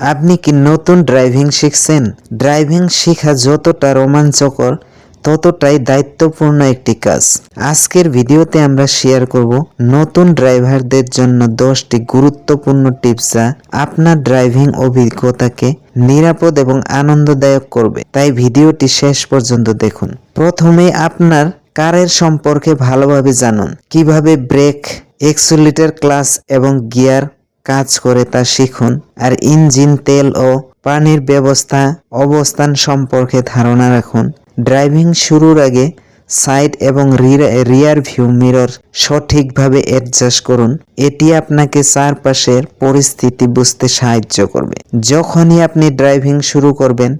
আপনি কি নতুন ড্রাইভিং শিখছেন? ড্রাইভিং শেখা যতটা রোমাঞ্চকর, ততটাই দায়িত্বপূর্ণ একটি কাজ। আজকের ভিডিওতে আমরা শেয়ার করব নতুন ড্রাইভারদের জন্য দশটি গুরুত্বপূর্ণ টিপস যা আপনার ড্রাইভিং অভিজ্ঞতাকে নিরাপদ এবং আনন্দদায়ক করবে। তাই ভিডিওটি শেষ পর্যন্ত দেখুন। প্রথমে আপনার কারের সম্পর্কে ভালোভাবে জানুন। কীভাবে ব্রেক এক্সোলিটার ক্লাস এবং গিয়ার কাজ করে তা শিখুন, আর ইঞ্জিন, তেল ও পানির ব্যবস্থা, অবস্থান সম্পর্কে ধারণা রাখুন। ড্রাইভিং শুরুর আগে সাইড এবং রিয়ার ভিউ মিরর সঠিকভাবে অ্যাডজাস্ট করুন। এটি আপনাকে চারপাশের পরিস্থিতি বুঝতে সাহায্য করবে। যখনই আপনি ড্রাইভিং শুরু করবেন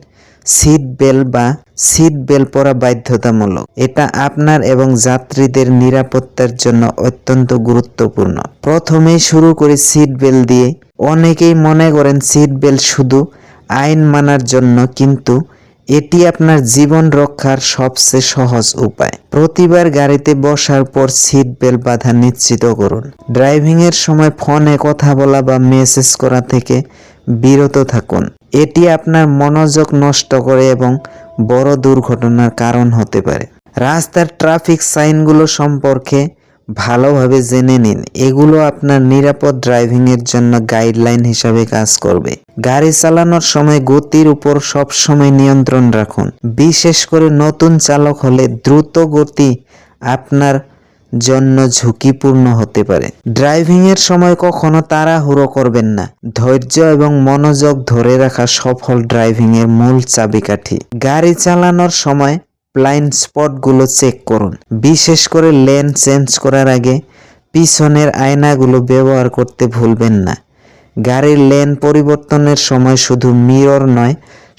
সিট বেল্ট বা সিট বেল্ট পরা বাধ্যতামূলক। এটা আপনার এবং যাত্রীদের নিরাপত্তার জন্য অত্যন্ত গুরুত্বপূর্ণ। প্রথমেই শুরু করি সিট বেল্ট দিয়ে। অনেকেই মনে করেন সিট বেল্ট শুধু আইন মানার জন্য, কিন্তু এটি আপনার জীবন রক্ষার সবচেয়ে সহজ উপায়। প্রতিবার গাড়িতে বসার পর সিট বেল্ট বাধা নিশ্চিত করুন। ড্রাইভিং এর সময় ফোনে কথা বলা বা মেসেজ করা থেকে বিরত থাকুন। এটি আপনার মনোযোগ নষ্ট করে এবং বড় দুর্ঘটনার কারণ হতে পারে। রাস্তার ট্রাফিক সাইনগুলো সম্পর্কে ভালোভাবে জেনে নিন। এগুলো আপনার নিরাপদ ড্রাইভিং এর জন্য গাইডলাইন হিসাবে কাজ করবে। গাড়ি চালানোর সময় গতির উপর সবসময় নিয়ন্ত্রণ রাখুন। বিশেষ করে নতুন চালক হলে দ্রুত গতি আপনার জন্য ঝুঁকিপূর্ণ হতে পারে। ড্রাইভিং এর সময় কখনো তাড়াহুড়ো করবেন না। ধৈর্য এবং মনোযোগ ধরে রাখা সফল ড্রাইভিং এর মূল চাবিকাঠি। গাড়ি চালানোর সময় ব্লাইন্ড স্পটগুলো চেক করুন। বিশেষ করে লেন চেঞ্জ করার আগে পিছনের আয়নাগুলো ব্যবহার করতে ভুলবেন না। গাড়ির লেন পরিবর্তনের সময় শুধু মিরর নয়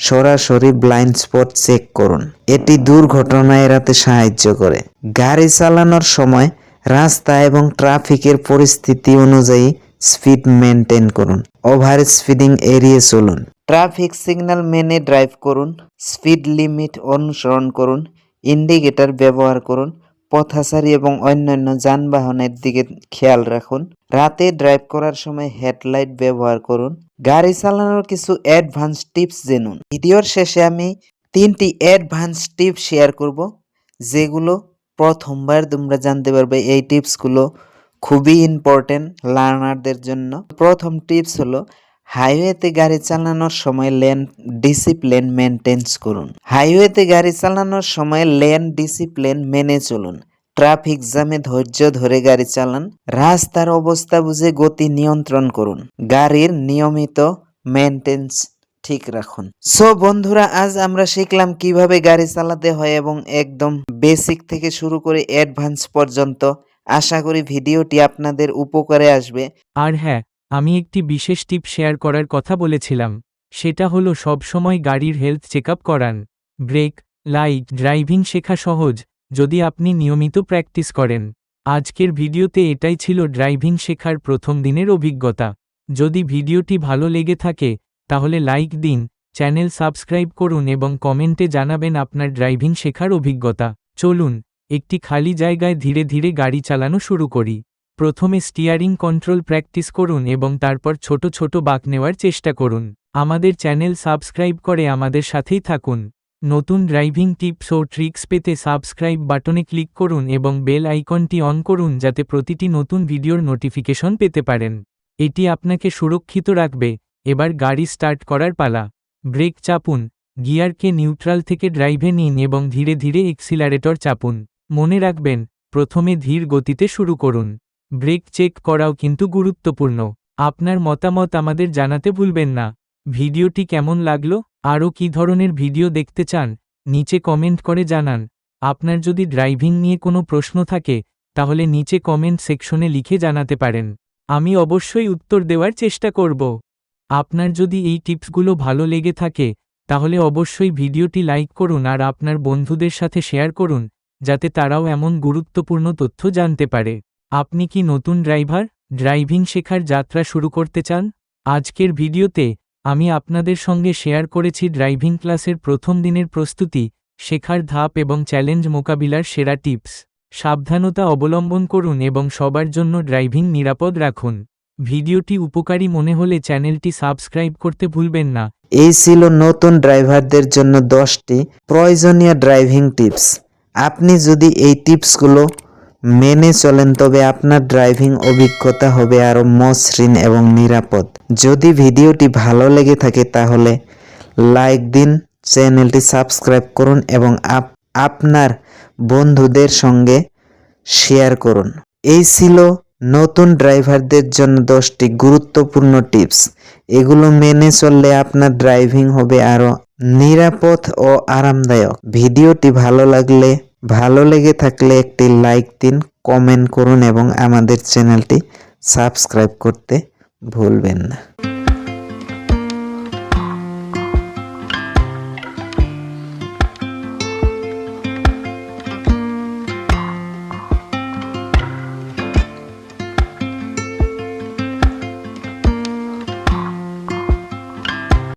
সরাসরি ব্লাইন্ড স্পট চেক করুন। এটি দুর্ঘটনা এড়াতে সাহায্য করে। গাড়ি চালানোর সময় রাস্তা এবং ট্রাফিকের পরিস্থিতি অনুযায়ী স্পিড মেনটেন করুন। ওভার স্পিডিং এড়িয়ে চলুন। ট্রাফিক সিগন্যাল মেনে ড্রাইভ করুন। স্পিড লিমিট অনুসরণ করুন। ইন্ডিকেটর ব্যবহার করুন। পথচারী এবং অন্যান্য যানবাহনের দিকে খেয়াল রাখুন। রাতে ড্রাইভ করার সময় হেডলাইট ব্যবহার করুন। গাড়ি চালানোর কিছু অ্যাডভান্স টিপস জেনুন। ভিডিওর শেষে আমি তিনটি অ্যাডভান্স টিপস শেয়ার করব, যেগুলো প্রথমবার তোমরা জানতে পারবে। এই টিপসগুলো খুবই ইম্পর্টেন্ট লার্নারদের জন্য। প্রথম টিপস হলো হাইওয়েতে গাড়ি চালানোর সময় লেন ডিসিপ্লিন মেনটেন্স করুন। হাইওয়েতে গাড়ি চালানোর সময় লেন ডিসিপ্লিন মেনে চলুন। ট্রাফিক জ্যামে ধৈর্য ধরে গাড়ি চালান। রাস্তার অবস্থা বুঝে গতি নিয়ন্ত্রণ করুন। গাড়ির নিয়মিত মেনটেন্স ঠিক রাখুন। সো বন্ধুরা, আজ আমরা শিখলাম কীভাবে গাড়ি চালাতে হয় এবং একদম বেসিক থেকে শুরু করে অ্যাডভান্স পর্যন্ত। আশা করি ভিডিওটি আপনাদের উপকারে আসবে। আর হ্যাঁ আমি একটি বিশেষ টিপ শেয়ার করার কথা বলেছিলাম, সেটা হলো সবসময় গাড়ির হেলথ চেকআপ করান। ব্রেক, লাইট, ড্রাইভিং শেখা সহজ, যদি আপনি নিয়মিত প্র্যাকটিস করেন। আজকের ভিডিওতে এটাই ছিল ড্রাইভিং শেখার প্রথম দিনের অভিজ্ঞতা। যদি ভিডিওটি ভালো লেগে থাকে, তাহলে লাইক দিন, চ্যানেল সাবস্ক্রাইব করুন এবং কমেন্টে জানাবেন আপনার ড্রাইভিং শেখার অভিজ্ঞতা। চলুন, একটি খালি জায়গায় ধীরে ধীরে গাড়ি চালানো শুরু করি। প্রথমে স্টিয়ারিং কন্ট্রোল প্র্যাকটিস করুন এবং তারপর ছোট ছোট বাঁক নেওয়ার চেষ্টা করুন। আমাদের চ্যানেল সাবস্ক্রাইব করে আমাদের সাথেই থাকুন। নতুন ড্রাইভিং টিপস ও ট্রিক্স পেতে সাবস্ক্রাইব বাটনে ক্লিক করুন এবং বেল আইকনটি অন করুন যাতে প্রতিটি নতুন ভিডিওর নোটিফিকেশন পেতে পারেন। এটি আপনাকে সুরক্ষিত রাখবে। এবার গাড়ি স্টার্ট করার পালা। ব্রেক চাপুন। গিয়ারকে নিউট্রাল থেকে ড্রাইভে নিন এবং ধীরে ধীরে এক্সিলারেটর চাপুন। মনে রাখবেন, প্রথমে ধীর গতিতে শুরু করুন। ব্রেক চেক করাও কিন্তু গুরুত্বপূর্ণ। আপনার মতামত আমাদের জানাতে ভুলবেন না। ভিডিওটি কেমন লাগল? আরও কী ধরনের ভিডিও দেখতে চান? নিচে কমেন্ট করে জানান। আপনার যদি ড্রাইভিং নিয়ে কোনো প্রশ্ন থাকে, তাহলে নিচে কমেন্ট সেকশনে লিখে জানাতে পারেন। আমি অবশ্যই উত্তর দেওয়ার চেষ্টা করব। আপনার যদি এই টিপসগুলো ভালো লেগে থাকে, তাহলে অবশ্যই ভিডিওটি লাইক করুন আর আপনার বন্ধুদের সাথে শেয়ার করুন, যাতে তারাও এমন গুরুত্বপূর্ণ তথ্য জানতে পারে। আপনি কি নতুন ড্রাইভার? ড্রাইভিং শেখার যাত্রা শুরু করতে চান? আজকের ভিডিওতে আমি আপনাদের সঙ্গে শেয়ার করেছি ড্রাইভিং ক্লাসের প্রথম দিনের প্রস্তুতি, শেখার ধাপ এবং চ্যালেঞ্জ মোকাবিলার সেরা টিপস। সাবধানতা অবলম্বন করুন এবং সবার জন্য ড্রাইভিং নিরাপদ রাখুন। ভিডিওটি উপকারী মনে হলে চ্যানেলটি সাবস্ক্রাইব করতে ভুলবেন না। এই ছিল নতুন ড্রাইভারদের জন্য দশটি প্রয়োজনীয় ড্রাইভিং টিপস। আপনি যদি এই টিপসগুলো মেনে চলেন, তবে আপনার ড্রাইভিং অভিজ্ঞতা হবে আরও মসৃণ এবং নিরাপদ। যদি ভিডিওটি ভালো লেগে থাকে, তাহলে লাইক দিন, চ্যানেলটি সাবস্ক্রাইব করুন এবং আপ- আপনার বন্ধুদের সঙ্গে শেয়ার করুন। এই ছিল নতুন ড্রাইভারদের জন্য দশটি গুরুত্বপূর্ণ টিপস। এগুলো মেনে চললে আপনার ড্রাইভিং হবে আরও নিরাপদ ও আরামদায়ক। ভিডিওটি ভালো লাগলে ভালো লেগে থাকলে একটি লাইক দিন কমেন্ট করুন এবং আমাদের চ্যানেলটি সাবস্ক্রাইব করতে ভুলবেন না।